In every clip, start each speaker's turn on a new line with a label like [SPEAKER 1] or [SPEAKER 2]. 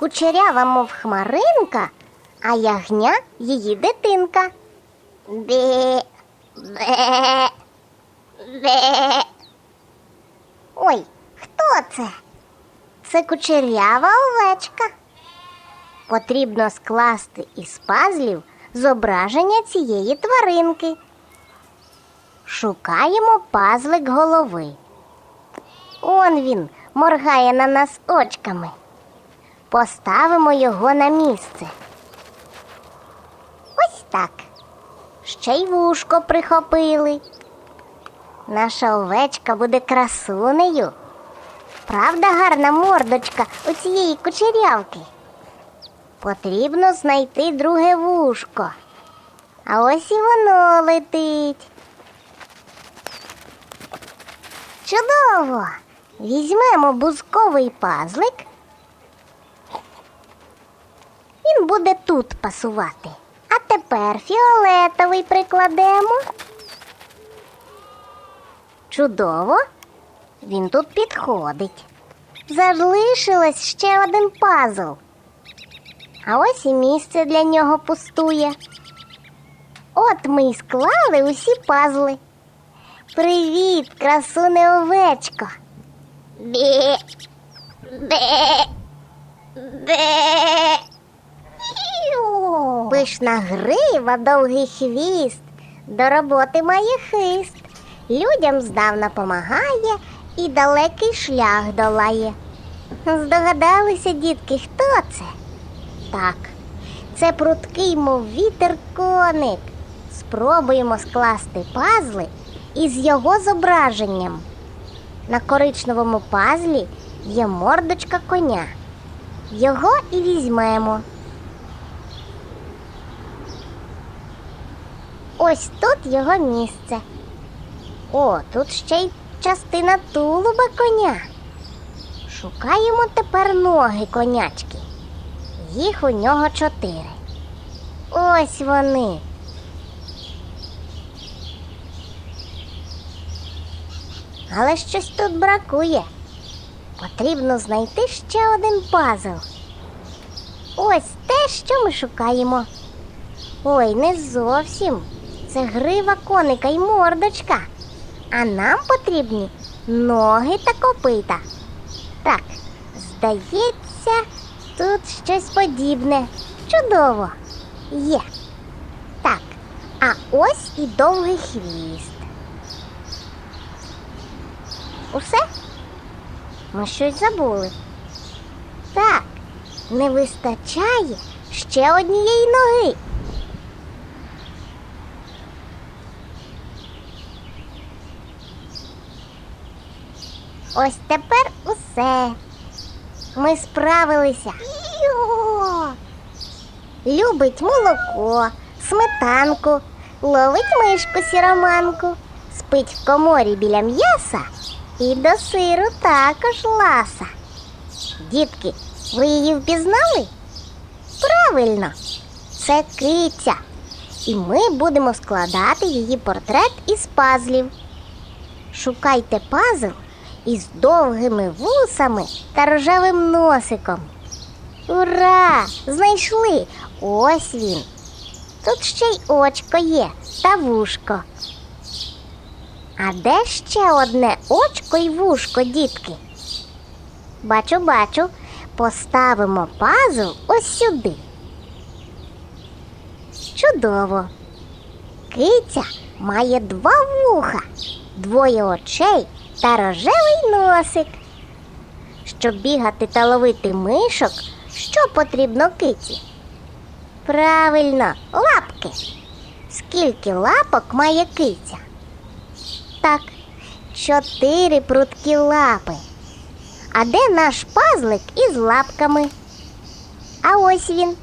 [SPEAKER 1] Кучерява, мов хмаринка, а ягня її дитинка. Бе, бе, бе. Ой, хто це? Це кучерява овечка. Потрібно скласти із пазлів зображення цієї тваринки. Шукаємо пазлик голови. Он він моргає на нас очками. Поставимо його на місце. Ось так. Ще й вушко прихопили. Наша овечка буде красунею. Правда, гарна мордочка у цієї кучерявки. Потрібно знайти друге вушко. А ось і воно летить. Чудово! Візьмемо бузковий пазлик. Він буде тут пасувати. А тепер фіолетовий прикладемо. Чудово. Він тут підходить. Залишилось ще один пазл. А ось і місце для нього пустує. От ми й склали усі пазли. Привіт, красуне овечко. Бе. Бе. Бе. Пишна грива, довгий хвіст, до роботи має хист. Людям здавна помагає і далекий шлях долає. Здогадалися, дітки, хто це? Так, це пруткий, мов вітер коник. Спробуємо скласти пазли із його зображенням. На коричневому пазлі є мордочка коня. Його і візьмемо. Ось тут його місце. О, тут ще й частина тулуба коня. Шукаємо тепер ноги конячки. Їх у нього чотири. Ось вони. Але щось тут бракує. Потрібно знайти ще один пазл. Ось те, що ми шукаємо. Ой, не зовсім. Це грива коника й мордочка. А нам потрібні ноги та копита. Так, здається, тут щось подібне. Чудово. Є. Так, а ось і довгий хвіст. Усе? Ми щось забули. Так, не вистачає ще однієї ноги. Ось тепер усе. Ми справилися. Любить молоко, сметанку, ловить мишку сіроманку, спить в коморі біля м'яса і до сиру також ласа. Дітки, ви її впізнали? Правильно, це киця. І ми будемо складати її портрет із пазлів. Шукайте пазл із довгими вусами та рожевим носиком. Ура! Знайшли! Ось він. Тут ще й очко є та вушко. А де ще одне очко й вушко, дітки? Бачу, бачу. Поставимо пазл ось сюди. Чудово. Киця має два вуха, двоє очей та рожевий носик. Щоб бігати та ловити мишок, що потрібно киці? Правильно, лапки. Скільки лапок має киця? Так, чотири пруткі лапи. А де наш пазлик із лапками? А ось він.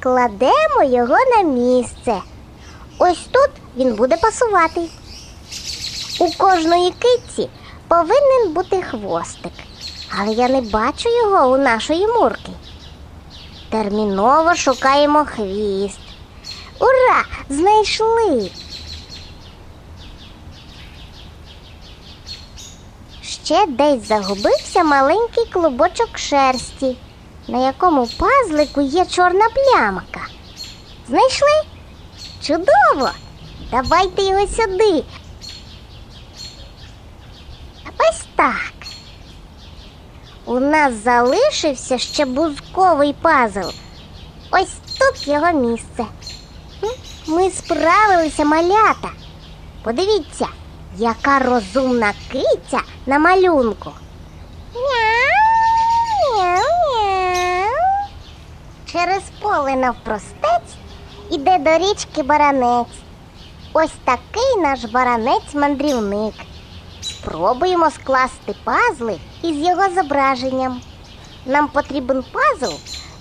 [SPEAKER 1] Кладемо його на місце. Ось тут він буде пасувати. У кожної китці повинен бути хвостик, але я не бачу його у нашої мурки. Терміново шукаємо хвіст. Ура! Знайшли! Ще десь загубився маленький клубочок шерсті. на якому пазлику є чорна плямка. Знайшли? Чудово! Давайте його сюди. Ось так. У нас залишився ще бузковий пазл. Ось тут його місце. Ми справилися, малята. Подивіться, яка розумна киця на малюнку. Через поле навпростець іде до річки баранець. Ось такий наш баранець-мандрівник. Спробуємо скласти пазли із його зображенням. Нам потрібен пазл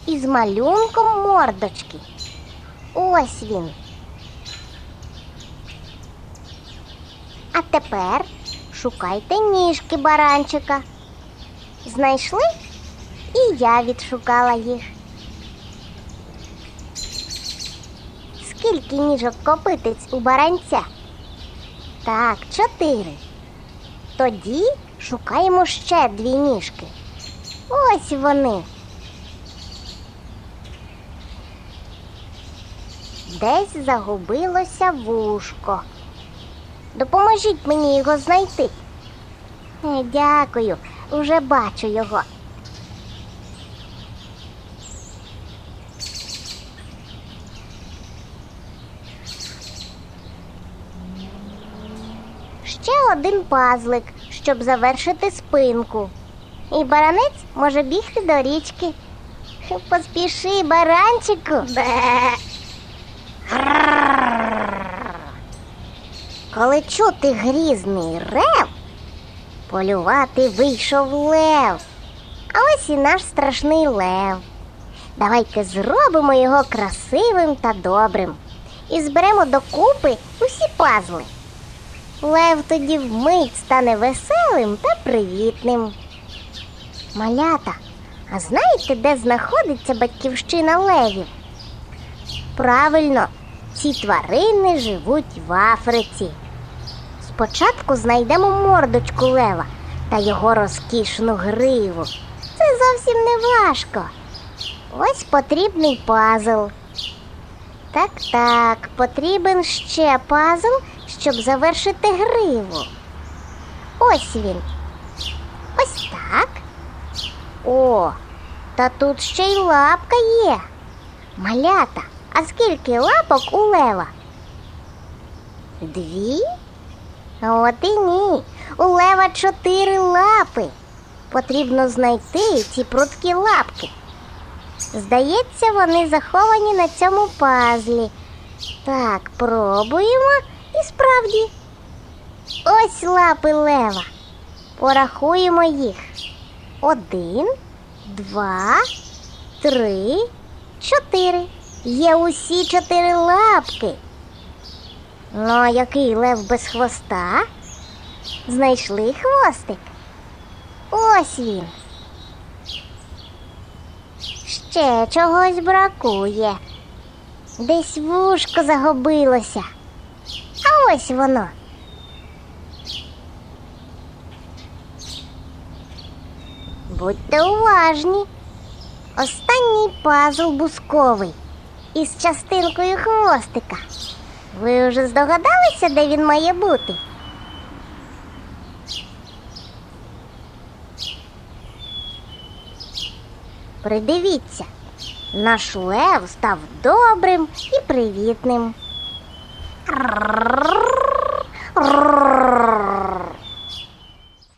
[SPEAKER 1] із малюнком мордочки. Ось він. А тепер шукайте ніжки баранчика. Знайшли? І я відшукала їх. Скільки ніжок копитиць у баранця? Так, чотири. Тоді шукаємо ще дві ніжки. Ось вони. Десь загубилося вушко. Допоможіть мені його знайти. Е, Дякую, вже бачу його. Ще один пазлик, щоб завершити спинку. І баранець може бігти до річки. Поспіши, баранчику. Бе. Коли чути грізний рев, полювати вийшов лев. А ось і наш страшний лев. Давайте зробимо його красивим та добрим і зберемо докупи усі пазли. Лев тоді вмить стане веселим та привітним. Малята, а знаєте, де знаходиться батьківщина левів? Правильно, ці тварини живуть в Африці. Спочатку знайдемо мордочку лева та його розкішну гриву. Це зовсім не важко. Ось потрібний пазл. Так, так, потрібен ще пазл, щоб завершити гриву. Ось він. Ось так. О, та тут ще й лапка є. Малята, а скільки лапок у лева? Дві? От і ні. У лева чотири лапи. Потрібно знайти ці прудкі лапки. Здається, вони заховані на цьому пазлі. Так, пробуємо і справді. Ось лапи лева. Порахуємо їх. Один, два, три, чотири. Є усі чотири лапки. Ну, який лев без хвоста? Знайшли хвостик? Ось він. Ще чогось бракує. Десь вушко загубилося. Ось воно. Будьте уважні. Останній пазл бусковий із частинкою хвостика. Ви вже здогадалися, де він має бути? Придивіться, наш лев став добрим і привітним.